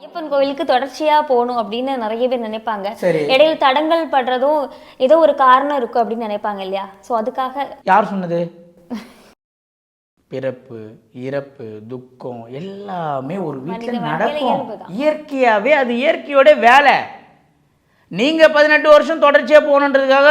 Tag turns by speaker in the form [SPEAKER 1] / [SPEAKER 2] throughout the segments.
[SPEAKER 1] ஐயப்பன் கோவிலுக்கு தொடர்ச்சியா போகணும் அப்படின்னு நிறைய பேர் நினைப்பாங்க. இடையில தடங்கள் படுறதும் ஏதோ ஒரு காரணம் இருக்கும் அப்படின்னு நினைப்பாங்க இல்லையா? சோ அதுக்காக
[SPEAKER 2] யார் சொன்னது? பிறப்பு இறப்பு துக்கம் எல்லாமே ஒரு வீட்டில் நடக்கும். இயற்கையாவே அது இயற்கையோட வேலை. நீங்க பதினெட்டு வருஷம் தொடர்ச்சியா போகணுன்றதுக்காக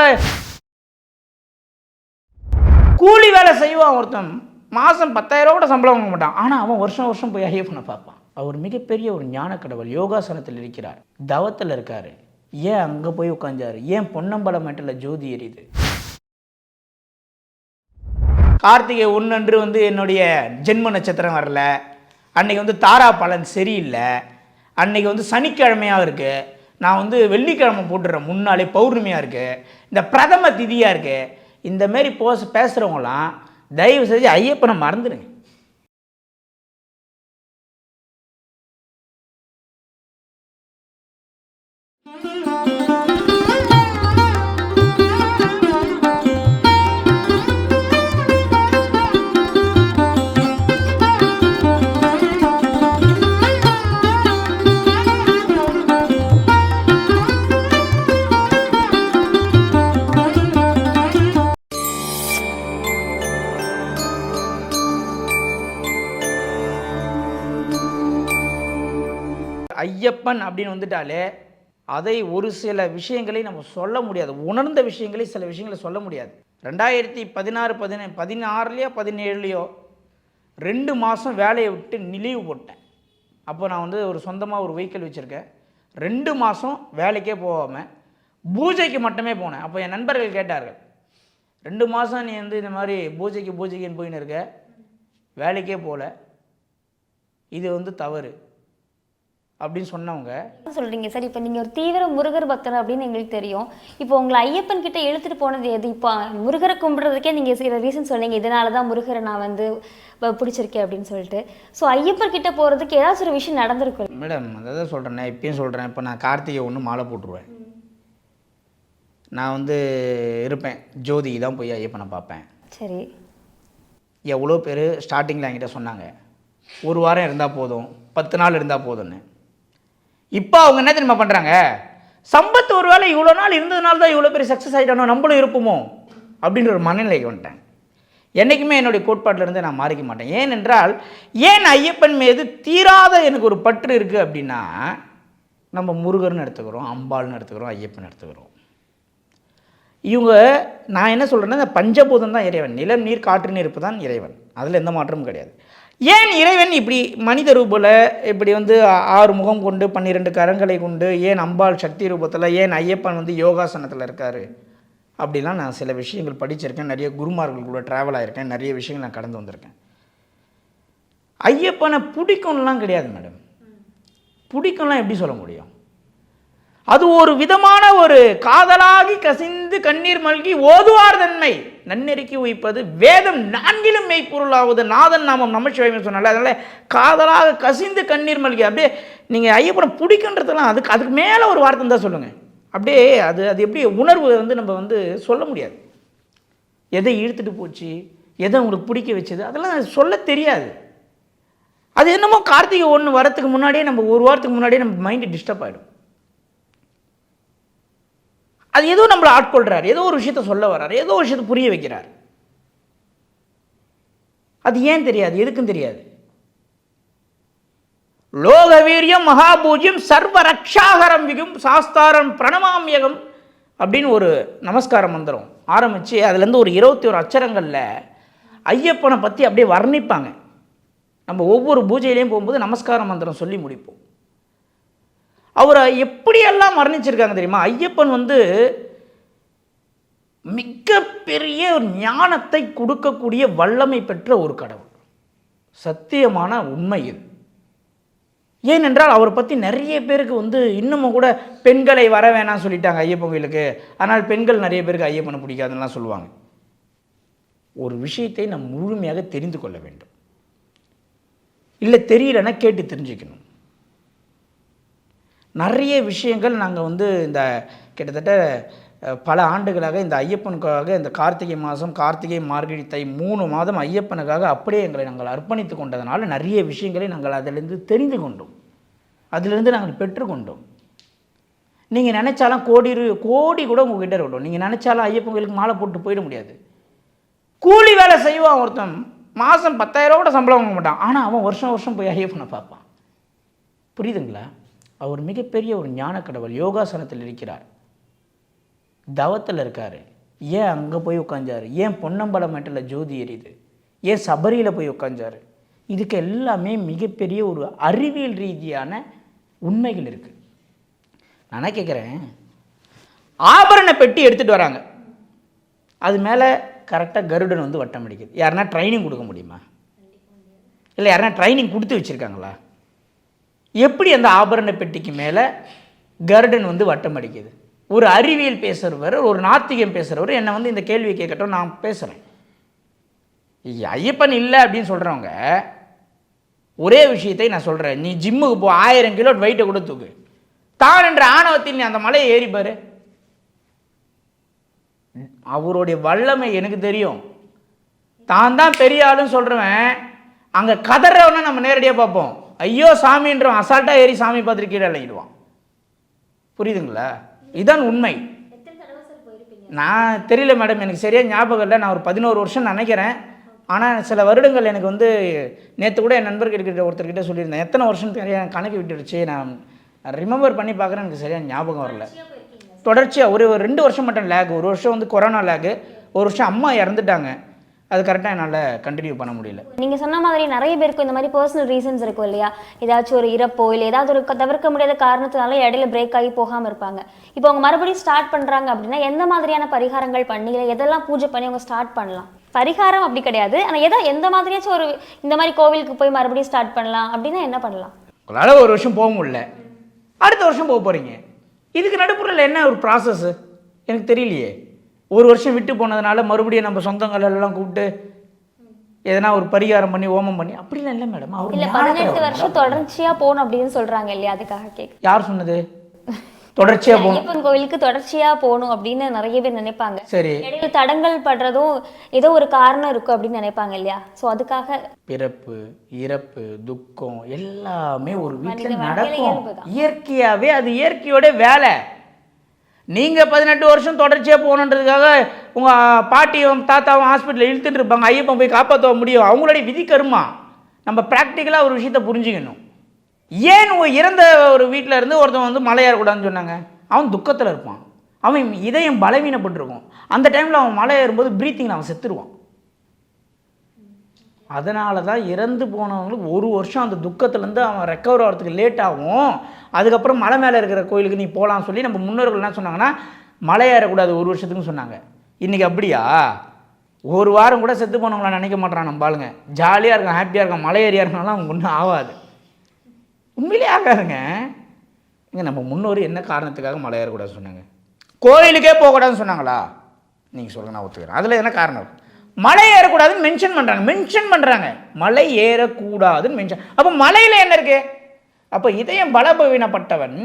[SPEAKER 2] கூலி வேலை செய்வான் ஒருத்தன். மாசம் பத்தாயிரம் கூட சம்பளம் வாங்க மாட்டான். ஆனா அவன் வருஷம் வருஷம் போய் ஐயப்பனை பார்ப்பான். அவர் மிகப்பெரிய ஒரு ஞான கடவுள் யோகாசனத்தில் இருக்கிறார். தவத்தில் இருக்கார். ஏன் அங்கே போய் உட்காந்தார் ஏன் பொன்னம்பலம் மட்டில் ஜோதி எரியுது? கார்த்திகை ஒன்றன்று வந்து என்னுடைய ஜென்ம நட்சத்திரம் வரல. அன்னைக்கு வந்து தாரா பலன் சரியில்லை. அன்னைக்கு வந்து சனிக்கிழமையாக இருக்குது நான் வந்து வெள்ளிக்கிழமை போட்டுடுறேன் முன்னாலே பௌர்ணமியாக இருக்குது இந்த பிரதம திதியாக இருக்குது இந்த மாரி போஸ் பேசுகிறவங்களாம் தயவு செஞ்சு ஐயப்பனை மறந்துடுங்க ஐயப்பன் அப்படின்னு வந்துட்டாலே அதை ஒரு சில விஷயங்களை நம்ம சொல்ல முடியாது. உணர்ந்த விஷயங்களை சில விஷயங்களை சொல்ல முடியாது. ரெண்டாயிரத்தி பதினாறு பதினே பதினாறுலையோ பதினேழுலையோ ரெண்டு மாதம் வேலையை விட்டு நிலீவு போட்டேன். அப்போ நான் வந்து ஒரு சொந்தமாக ஒரு வெஹிக்கிள் வச்சுருக்கேன். ரெண்டு மாதம் வேலைக்கே போகாமல் பூஜைக்கு மட்டுமே போனேன். அப்போ என் நண்பர்கள் கேட்டார்கள் ரெண்டு மாதம் நீ வந்து இந்த மாதிரி பூஜைக்கு பூஜைக்குன்னு போயின்னு இருக்க. வேலைக்கே போகல இது வந்து தவறு. அப்படின்னு சொன்னவங்க.
[SPEAKER 1] சொல்றீங்க? சரி இப்ப நீங்க ஒரு தீவிர முருகர் பக்தர் அப்படின்னு எங்களுக்கு தெரியும். இப்போ உங்களை ஐயப்பன் கிட்ட இழுத்துட்டு போனது எது? இப்போ முருகரை கும்பிடுறதுக்கே நீங்க சில ரீசன் சொன்னீங்க. இதனால தான் முருகரை நான் வந்து பிடிச்சிருக்கேன் அப்படின்னு சொல்லிட்டு. ஸோ ஐயப்பன் கிட்ட போறதுக்கு ஏதாச்சும் ஒரு விஷயம் நடந்திருக்கும்.
[SPEAKER 2] மேடம் அதான் சொல்கிறேன் இப்பயும் சொல்கிறேன் இப்போ நான் கார்த்திகை ஒன்று மாலை போட்டுருவேன். நான் வந்து இருப்பேன். ஜோதிக்கு தான் போய் ஐயப்பனை பார்ப்பேன்.
[SPEAKER 1] சரி.
[SPEAKER 2] எவ்வளோ பேர் ஸ்டார்டிங்கில் என்கிட்ட சொன்னாங்க. ஒரு வாரம் இருந்தால் போதும். பத்து நாள் இருந்தால் போதும்னு. இப்போ அவங்க என்ன தெரியுமா பண்ணுறாங்க சம்பத்து ஒரு வேலை இவ்வளோ நாள் இருந்ததுனால தான் இவ்வளோ பெரிய சக்ஸஸ் ஆகிட்டானோ நம்மளும் இருப்போமோ? அப்படின்ற ஒரு மனநிலைக்கு வந்துட்டேன் என்றைக்குமே என்னுடைய கோட்பாட்டில் இருந்து நான் மாறிக்க மாட்டேன். ஏனென்றால் ஏன் ஐயப்பன் மீது தீராத எனக்கு ஒரு பற்று இருக்குது அப்படின்னா நம்ம முருகர்னு எடுத்துக்கிறோம் அம்பாள்னு எடுத்துக்கிறோம் ஐயப்பன் எடுத்துக்கிறோம். இவங்க நான் என்ன சொல்கிறேன்னா இந்த பஞ்சபூதம் தான் இறைவன். நிலம் நீர் காற்று நெருப்பு தான் இறைவன். அதில் எந்த மாற்றமும் கிடையாது. ஏன் இறைவன் இப்படி மனித ரூபில் இப்படி வந்து ஆறு முகம் கொண்டு பன்னிரெண்டு கரங்களை கொண்டு ஏன் அம்பாள் சக்தி ரூபத்தில் ஏன் ஐயப்பன் வந்து யோகாசனத்தில் இருக்கார்? அப்படிலாம் நான் சில விஷயங்கள் படிச்சிருக்கேன். நிறைய குருமார்கள் கூட ட்ராவல் ஆகியிருக்கேன் நிறைய விஷயங்கள் நான் கடந்து வந்திருக்கேன். ஐயப்பனை பிடிக்கும்லாம் கிடையாது மேடம் பிடிக்கும்லாம் எப்படி சொல்ல முடியும்? அது ஒரு விதமான ஒரு காதலாகி கசிந்து கண்ணீர் மல்கி ஓதுவார் தன்மை நன்னெருக்கி உயிப்பது வேதம் நான்கிலும் மெய்ப்பொருளாவது. நாதன் நாமம் நமச்சிவாயம் சொன்னால அதனால் காதலாக கசிந்து கண்ணீர் மல்கி அப்படியே நீங்கள் ஐயப்பனை பிடிக்குன்றதெல்லாம் அதுக்கு அதுக்கு மேலே ஒரு வார்த்தை தான் சொல்லுங்கள் அப்படியே அது அது எப்படி உணர்வு வந்து நம்ம வந்து சொல்ல முடியாது. எதை இழுத்துட்டு போச்சு எதை உங்களுக்கு பிடிக்க வச்சது அதெல்லாம் சொல்ல தெரியாது. அது என்னமோ கார்த்திகை ஒன்று வரத்துக்கு முன்னாடியே நம்ம ஒரு வாரத்துக்கு முன்னாடியே நம்ம மைண்டு டிஸ்டர்ப் ஆகிடும் அது ஏதோ நம்மளை ஆட்கொள்றார். ஏதோ ஒரு விஷயத்த சொல்ல வர்றார். ஏதோ ஒரு விஷயத்தை புரிய வைக்கிறார். அது ஏன் தெரியாது? எதுக்கும் தெரியாது? லோக வீரியம் மகாபூஜ்யம் சர்வ ரக்ஷாகரம் யுகம் சாஸ்தாரம் பிரணமாமியகம் அப்படின்னு ஒரு நமஸ்கார மந்திரம் ஆரம்பித்து அதுலேருந்து ஒரு இருபத்தி ஒரு அச்சரங்களில் ஐயப்பனை பற்றி அப்படியே வர்ணிப்பாங்க. நம்ம ஒவ்வொரு பூஜையிலையும் போகும்போது நமஸ்கார மந்திரம் சொல்லி முடிப்போம். அவரை எப்படியெல்லாம் வர்ணிச்சிருக்காங்க தெரியுமா? ஐயப்பன் வந்து மிகப்பெரிய ஒரு ஞானத்தை கொடுக்கக்கூடிய வல்லமை பெற்ற ஒரு கடவுள். சத்தியமான உண்மை இது. ஏனென்றால் அவரை பற்றி நிறைய பேருக்கு வந்து இன்னமும் கூட பெண்களை வர வேணாம் சொல்லிட்டாங்க ஐயப்பன் கோயிலுக்கு. ஆனால் பெண்கள் நிறைய பேருக்கு ஐயப்பனை பிடிக்காதுன்னெலாம் சொல்லுவாங்க. ஒரு விஷயத்தை நாம் முழுமையாக தெரிந்து கொள்ள வேண்டும். இல்லை தெரியலன்னா கேட்டு தெரிஞ்சுக்கணும். நிறைய விஷயங்கள் நாங்கள் வந்து இந்த கிட்டத்தட்ட பல ஆண்டுகளாக இந்த ஐயப்பனுக்காக இந்த கார்த்திகை மாதம் கார்த்திகை மார்கழி தை மூணு மாதம் ஐயப்பனுக்காக அப்படியே எங்களை நாங்கள் அர்ப்பணித்து கொண்டதனால நிறைய விஷயங்களை நாங்கள் அதிலிருந்து தெரிந்து கொண்டோம். அதிலிருந்து நாங்கள் பெற்றுக்கொண்டோம் நீங்கள் நினைச்சாலும் கோடி ரூ- கோடி கூட உங்ககிட்ட இருக்கட்டும். நீங்கள் நினைச்சாலும் ஐயப்பன் கோயிலுக்கு மாலை போட்டு போயிட முடியாது. கூலி வேலை செய்வான் ஒருத்தன். மாதம் பத்தாயிரம் கூட சம்பளம் வாங்க மாட்டான். ஆனால் அவன் வருஷம் வருஷம் போய் ஐயப்பனை பார்ப்பான். புரியுதுங்களா? அவர் மிகப்பெரிய ஒரு ஞான கடவுள் யோகாசனத்தில் இருக்கிறார். தவத்தில் இருக்கார். ஏன் அங்கே போய் உட்காந்தார் ஏன் பொன்னம்பலமேட்டில் ஜோதி எரியுது? ஏன் சபரியில் போய் உட்காந்தார் இதுக்கு எல்லாமே மிகப்பெரிய ஒரு அறிவியல் ரீதியான உண்மைகள் இருக்குது நான் கேட்குறேன் ஆபரண பெட்டி எடுத்துகிட்டு வராங்க. அது மேலே கரெக்டாக கருடன் வந்து வட்டம் அடிக்குது. யாருன்னா ட்ரைனிங் கொடுக்க முடியுமா? இல்லை யாருன்னா ட்ரைனிங் கொடுத்து வச்சுருக்காங்களா? எப்படி அந்த ஆபரண பெட்டிக்கு மேலே கருடன் வந்து வட்டம் அடிக்குது? ஒரு அறிவியல் பேசுகிறவர் ஒரு நாத்திகம் பேசுகிறவர் என்னை வந்து இந்த கேள்வியை கேட்கட்டும் நான் பேசுகிறேன் ஐயப்பன் இல்லை அப்படின்னு சொல்கிறவங்க ஒரே விஷயத்தை நான் சொல்கிறேன் நீ ஜிம்முக்கு போ ஆயிரம் கிலோ வெயிட்டை கூட தூக்கு. தான் என்ற ஆணவத்தில் நீ அந்த மலையை ஏறிப்பார் அவருடைய வல்லமை எனக்கு தெரியும். தான் தான் பெரிய ஆளுன்னு சொல்கிறவன் அங்கே கதறவனை நம்ம நேரடியாக பார்ப்போம். ஐயோ சாமின்றவன் அசால்ட்டாக ஏறி சாமி பார்த்துட்டு கீழே இறங்கிடுவான். புரியுதுங்களா? இதுதான் உண்மை. நான் தெரியல மேடம் எனக்கு சரியாக ஞாபகம் இல்லை. நான் ஒரு பதினோரு வருஷம் நினைக்கிறேன். ஆனால் சில வருடங்கள் எனக்கு வந்து நேற்று கூட என் நண்பர்கிட்ட ஒருத்தர்கிட்ட சொல்லியிருந்தேன். எத்தனை வருஷம் தெரியாது கணக்கு விட்டுடுச்சு. நான் ரிமெம்பர் பண்ணி பார்க்குறேன் எனக்கு சரியாக ஞாபகம் வரல. தொடர்ச்சியாக ஒரு ஒரு ரெண்டு வருஷம் மட்டும் லேக் ஒரு வருஷம் வந்து கொரோனா லேகு ஒரு வருஷம் அம்மா இறந்துட்டாங்க. அது கரெக்டாக என்னால் கண்டினியூ பண்ண முடியல.
[SPEAKER 1] நீங்க சொன்ன மாதிரி நிறைய பேருக்கு இந்த மாதிரி பர்சனல் ரீசன்ஸ் இருக்கும் இல்லையா? ஏதாச்சும் ஒரு இறப்போ இல்லை ஏதாவது ஒரு தவிர்க்க முடியாத காரணத்தினால இடையில பிரேக் ஆகி போகாம இருப்பாங்க. இப்போ அவங்க மறுபடியும் ஸ்டார்ட் பண்றாங்க அப்படின்னா எந்த மாதிரியான பரிகாரங்கள் பண்ணி இல்லை எதெல்லாம் பூஜை பண்ணி அவங்க ஸ்டார்ட் பண்ணலாம்? பரிகாரம் அப்படி கிடையாது. ஆனா எதா எந்த மாதிரியாச்சும் ஒரு இந்த மாதிரி கோவிலுக்கு போய் மறுபடியும் ஸ்டார்ட் பண்ணலாம் அப்படின்னா என்ன பண்ணலாம்?
[SPEAKER 2] உங்களால் ஒரு வருஷம் போக முடியல. அடுத்த வருஷம் போக போகிறீங்க இதுக்கு நடுப்புறத்தில் என்ன ஒரு ப்ராசஸ் எனக்கு தெரியலையே. ஒரு வருஷம் விட்டு போனதுனால மறுபடியும் நம்ம சொந்தங்கள் எல்லாம் கூப்பிட்டு எதனா ஒரு பரிகாரம் பண்ணி ஓமம் பண்ணி அப்படிலாம் இல்லை மேடம் அவர்
[SPEAKER 1] இல்ல பதினெட்டு. வருஷம் தொடர்ச்சியா போகணும் அப்படின்னு சொல்றாங்க இல்லையா அதுக்காக கேட்க
[SPEAKER 2] யார் சொன்னது? தொடர்ச்சியாக போகணும்.
[SPEAKER 1] ஐயப்பன் கோவிலுக்கு தொடர்ச்சியா போகணும் அப்படின்னு நிறைய பேர் நினைப்பாங்க.
[SPEAKER 2] சரி.
[SPEAKER 1] இடையில தடங்கள் படுறதும் ஏதோ ஒரு காரணம் இருக்கும் அப்படின்னு நினைப்பாங்க இல்லையா? சோ அதுக்காக
[SPEAKER 2] பிறப்பு இறப்பு துக்கம் எல்லாமே ஒரு வீட்டில் நடக்கும். இயற்கையாகவே அது இயற்கையோட வேலை. நீங்கள் பதினெட்டு வருஷம் தொடர்ச்சியாக போகணுன்றதுக்காக உங்கள் பாட்டியும் தாத்தாவும் ஹாஸ்பிட்டலில் இழுத்துட்டு இருப்பாங்க. ஐயப்பன் போய் காப்பாற்ற முடியும். அவங்களுடைய விதி கருமா? நம்ம ப்ராக்டிக்கலாக ஒரு விஷயத்தை புரிஞ்சுக்கணும். ஏன் இறந்த ஒரு வீட்டில் இருந்து ஒருத்தன் வந்து மலை ஏறக்கூடாதுன்னு சொன்னாங்க? அவன் துக்கத்தில் இருப்பான். அவன் இதயம் பலவீனப்பட்டிருக்கும். அந்த டைமில் அவன் மலை ஏறும்போது ப்ரீத்திங்கில் அவன் செத்துருவான். அதனால தான் இறந்து போனவங்களுக்கு ஒரு வருஷம் அந்த துக்கத்துலேருந்து அவன் ரெக்கவர் ஆகிறதுக்கு லேட் ஆகும். அதுக்கப்புறம் மலை மேலே இருக்கிற கோயிலுக்கு நீ போகலான்னு சொல்லி நம்ம முன்னோர்கள் என்ன சொன்னாங்கன்னா மலை ஏறக்கூடாது ஒரு வருஷத்துக்குன்னு சொன்னாங்க. இன்றைக்கி அப்படியா? ஒரு வாரம் கூட செத்து போனவங்கள நினைக்க மாட்டான் நம்ம ஆளுங்க. ஜாலியாக இருக்கான் ஹாப்பியாக இருக்கான் மலை ஏறியா இருக்கனால அவங்க ஒன்றும் ஆகாது உண்மையிலே ஆகாதுங்க. இங்கே நம்ம முன்னோர் என்ன காரணத்துக்காக மலை ஏறக்கூடாதுன்னு சொன்னாங்க? கோயிலுக்கே போகக்கூடாதுன்னு சொன்னாங்களா? நீங்கள் சொல்லுங்க நான் ஒத்துக்கிறேன். அதில் என்ன காரணம்? மலை ஏறக்கூடாதுன்னு மென்ஷன் பண்ணுறாங்க மென்ஷன் பண்ணுறாங்க மலை ஏறக்கூடாதுன்னு மென்ஷன் அப்போ மலையில் என்ன இருக்குது அப்போ இதயம் பலபவீனப்பட்டவன்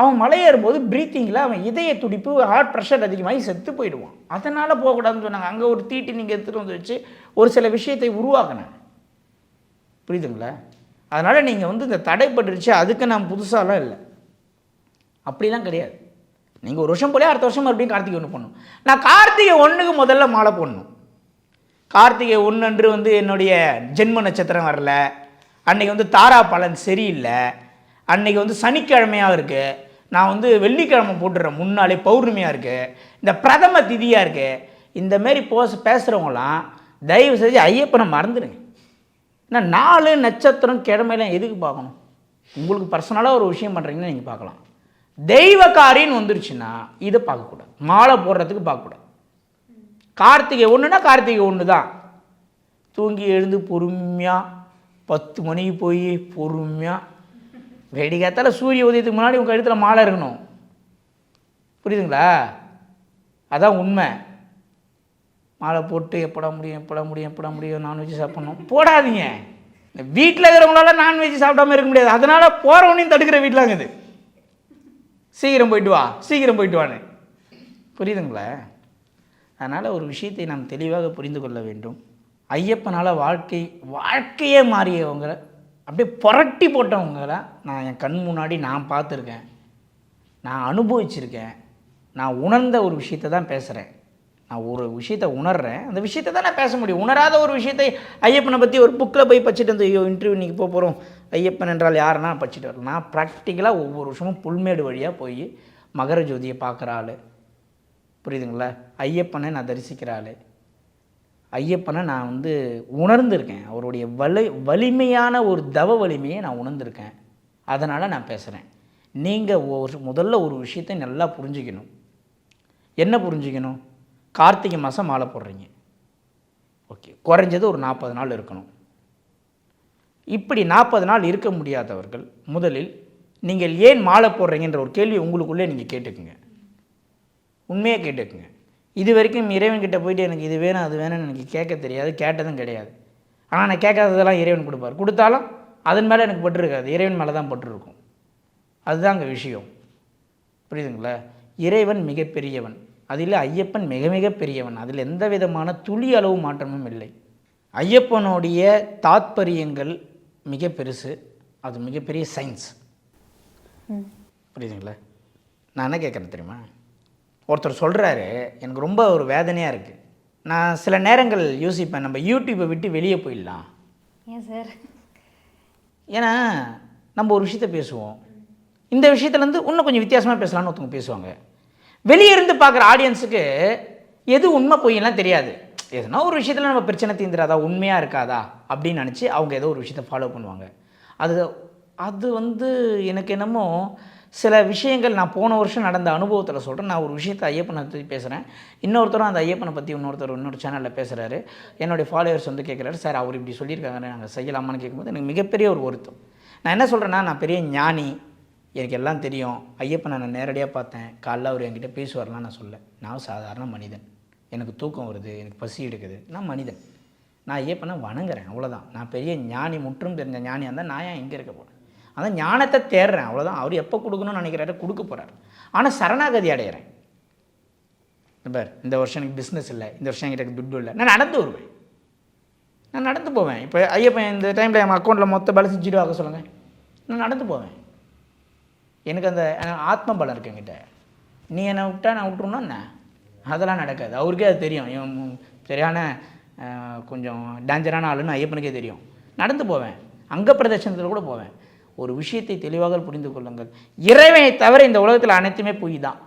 [SPEAKER 2] அவன் மலையேறும் போது ப்ரீத்திங்கில் அவன் இதய துடிப்பு ஹார்ட் ப்ரெஷர் அதிகமாகி செத்து போயிடுவான். அதனால் போகக்கூடாதுன்னு சொன்னாங்க. அங்கே ஒரு தீட்டு நீங்கள் எடுத்துகிட்டு வந்து வச்சு ஒரு சில விஷயத்தை உருவாக்கினாங்க புரியுதுங்களா? அதனால் நீங்கள் வந்து இந்த தடைப்பட்டுருச்சு அதுக்கு நான் புதுசாலாம் இல்லை. அப்படிலாம் கிடையாது. நீங்கள் ஒரு வருஷம் போலே அடுத்த வருஷம் மறுபடியும் கார்த்திகை ஒன்று பண்ணணும் நான் கார்த்திகை ஒன்றுக்கு முதல்ல மாலை போடணும். கார்த்திகை ஒன்று வந்து என்னுடைய ஜென்ம நட்சத்திரம் வரல. அன்னைக்கு வந்து தாரா பலன் சரியில்லை. அன்னைக்கு வந்து சனிக்கிழமையாக இருக்குது நான் வந்து வெள்ளிக்கிழமை போட்டுடுறேன் முன்னாலே பௌர்ணமியாக இருக்குது இந்த பிரதம திதியாக இருக்குது இந்த மாரி போஸ் பேசுகிறவங்களாம் தயவு செஞ்சு ஐயப்பனை மறந்துடுங்க ஏன்னா நாலு நட்சத்திரம் கிழமையெல்லாம் எதுக்கு பார்க்கணும்? உங்களுக்கு பர்சனலாக ஒரு விஷயம் பண்ணுறீங்கன்னா நீங்கள் பார்க்கலாம். தெய்வக்காரின்னு வந்துருச்சுன்னா இதை பார்க்கக்கூடாது. மாலை போடுறதுக்கு பார்க்கக்கூடாது. கார்த்திகை ஒன்றுனா கார்த்திகை ஒன்று தான் தூங்கி எழுந்து பொறுமையாக பத்து மணிக்கு போய் பொறுமையாக வெடிகாத்தால சூரிய உதயத்துக்கு முன்னாடி உங்கள் கழுத்தில் மாலை இருக்கணும். புரியுதுங்களா? அதான் உண்மை. மாலை போட்டு எப்படா முடியும் எப்படா முடியும் எப்படா முடியும் நான்வெஜ் சாப்பிட்ணும். போடாதீங்க. இந்த வீட்டில் இருக்கிறவங்களால நான்வெஜ் சாப்பிடாம இருக்க முடியாது. அதனால் போகிறவனையும் தடுக்கிற வீட்டிலாங்குது சீக்கிரம் போயிட்டு வா சீக்கிரம் போயிட்டு வான்னு. புரியுதுங்களா? அதனால் ஒரு விஷயத்தை நாம் தெளிவாக புரிந்து கொள்ள வேண்டும். ஐயப்பனால் வாழ்க்கை வாழ்க்கையே மாறியவங்க அப்படியே புரட்டி போட்டவங்கள நான் என் கண் முன்னாடி நான் பார்த்துருக்கேன். நான் அனுபவிச்சிருக்கேன். நான் உணர்ந்த ஒரு விஷயத்தை தான் பேசுகிறேன் நான் ஒரு விஷயத்தை உணர்கிறேன் அந்த விஷயத்தை தான் நான் பேச முடியும். உணராத ஒரு விஷயத்தை ஐயப்பனை பற்றி ஒரு புக்கில் போய் படிச்சுட்டு வந்து ஐயோ இன்டர்வியூ இன்றைக்கி போக போகிறோம் ஐயப்பன் என்றால் யாருன்னா படிச்சுட்டு வரலாம். நான் ப்ராக்டிக்கலாக ஒவ்வொரு வருஷமும் புல்மேடு வழியாக போய் மகர ஜோதியை பார்க்குற ஆள். புரியுதுங்களா? ஐயப்பனை நான் தரிசிக்கிற ஆள். ஐயப்பனை நான் வந்து உணர்ந்திருக்கேன். அவருடைய வலி வலிமையான ஒரு தவ வலிமையை நான் உணர்ந்திருக்கேன். அதனால் நான் பேசுகிறேன் நீங்கள் ஒரு முதல்ல ஒரு விஷயத்தை நல்லா புரிஞ்சுக்கணும். என்ன புரிஞ்சுக்கணும்? கார்த்திகை மாதம் மாலை போடுறீங்க. ஓகே. குறைஞ்சது ஒரு நாற்பது நாள் இருக்கணும். இப்படி நாற்பது நாள் இருக்க முடியாதவர்கள் முதலில் நீங்கள் ஏன் மாலை போடுறீங்கன்ற ஒரு கேள்வி உங்களுக்குள்ளே நீங்கள் கேட்டுக்குங்க. உண்மையாக கேட்டுக்குங்க. இது வரைக்கும் இறைவன்கிட்ட போயிட்டு எனக்கு இது வேணும் அது வேணும்னு எனக்கு கேட்க தெரியாது கேட்டதும் கிடையாது. ஆனால் நான் கேட்காததெல்லாம் இறைவன் கொடுப்பார். கொடுத்தாலும் அதன் மேலே எனக்கு பட்டிருக்காது இறைவன் மேலே தான் பட்டிருக்கும் அதுதான் அங்கே விஷயம். புரியுதுங்களா? இறைவன் மிகப்பெரியவன். அதில் ஐயப்பன் மிக மிக பெரியவன். அதில் எந்த விதமான துளி அளவு மாற்றமும் இல்லை. ஐயப்பனுடைய தாத்பரியங்கள் மிக பெருசு. அது மிகப்பெரிய சயின்ஸ் புரியுதுங்களா? நான் என்ன கேட்குறேன் தெரியுமா? ஒருத்தர் சொல்கிறாரு எனக்கு ரொம்ப ஒரு வேதனையாக இருக்குது நான் சில நேரங்கள் யோசிப்பேன் நம்ம யூடியூப்பை விட்டு வெளியே போயிடலாம்.
[SPEAKER 1] ஏன் சார்?
[SPEAKER 2] ஏன்னா நம்ம ஒரு விஷயத்த பேசுவோம். இந்த விஷயத்துலேருந்து இன்னும் கொஞ்சம் வித்தியாசமாக பேசலாம்னு ஒருத்தவங்க பேசுவாங்க. வெளியே இருந்து பார்க்குற ஆடியன்ஸுக்கு எது உண்மை பொய்யெல்லாம் தெரியாது. எதுனா ஒரு விஷயத்தில் நம்ம பிரச்சனை தீந்துராதா உண்மையாக இருக்காதா அப்படின்னு நினச்சி அவங்க ஏதோ ஒரு விஷயத்தை ஃபாலோ பண்ணுவாங்க. அது அது வந்து எனக்கு என்னமோ சில விஷயங்கள் நான் போன வருஷம் நடந்த அனுபவத்தில் சொல்கிறேன் நான் ஒரு விஷயத்தை ஐயப்பனை பற்றி பேசுகிறேன் இன்னொருத்தரும் அந்த ஐயப்பனை பற்றி இன்னொருத்தர் இன்னொரு சேனலில் பேசுகிறாரு என்னுடைய ஃபாலோவர்ஸ் வந்து கேட்குறாரு சார் அவர் இப்படி சொல்லியிருக்காங்க நாங்கள் செய்யலாமான்னு கேட்கும்போது எனக்கு மிகப்பெரிய ஒரு வருத்தம். நான் என்ன சொல்கிறேன்னா நான் பெரிய ஞானி. எனக்கு எல்லாம் தெரியும். ஐயப்பனை நான் நேரடியாக பார்த்தேன். காலைல அவர் என்கிட்ட பேசுவார்லாம் நான் சொல்ல. நான் சாதாரண மனிதன். எனக்கு தூக்கம் வருது. எனக்கு பசி எடுக்குது. நான் மனிதன். நான் ஐயப்பனை வணங்குறேன். அவ்வளோதான் நான் பெரிய ஞானி முற்றும் தெரிஞ்ச ஞானியாக இருந்தால் நான் ஏன் இங்கே இருக்க போகிறேன் அதான் ஞானத்தை தேடுறேன் அவ்வளோதான் அவர் எப்போ கொடுக்கணும்னு நினைக்கிறாரு கொடுக்க போகிறார் ஆனால் சரணாகதி அடையிறேன். பார் இந்த வருஷம் எனக்கு பிஸ்னஸ் இல்லை இந்த வருஷம் என்கிட்ட துட்டு இல்லை. நான் நடந்து வருவேன். நான் நடந்து போவேன். இப்போ ஐயப்பன் இந்த டைமில் என் அக்கௌண்ட்டில் மொத்த பேலன்ஸ் ஜீரோ ஆக சொல்லுங்கள் நான் நடந்து போவேன். எனக்கு அந்த ஆத்ம பலம் இருக்கு என்கிட்ட. நீ என்னை விட்டா நான் விட்டுருன்னா என்ன? அதெல்லாம் நடக்காது. அவருக்கே அது தெரியும். இவன் சரியான கொஞ்சம் டேஞ்சரான ஆளுன்னு ஐயப்பனுக்கே தெரியும். நடந்து போவேன். அங்க பிரதர்ஷனத்தில் கூட போவேன். ஒரு விஷயத்தை தெளிவாக புரிந்து கொள்ளுங்கள். இறைவனை தவிர இந்த உலகத்தில் அனைத்துமே பொய் தான்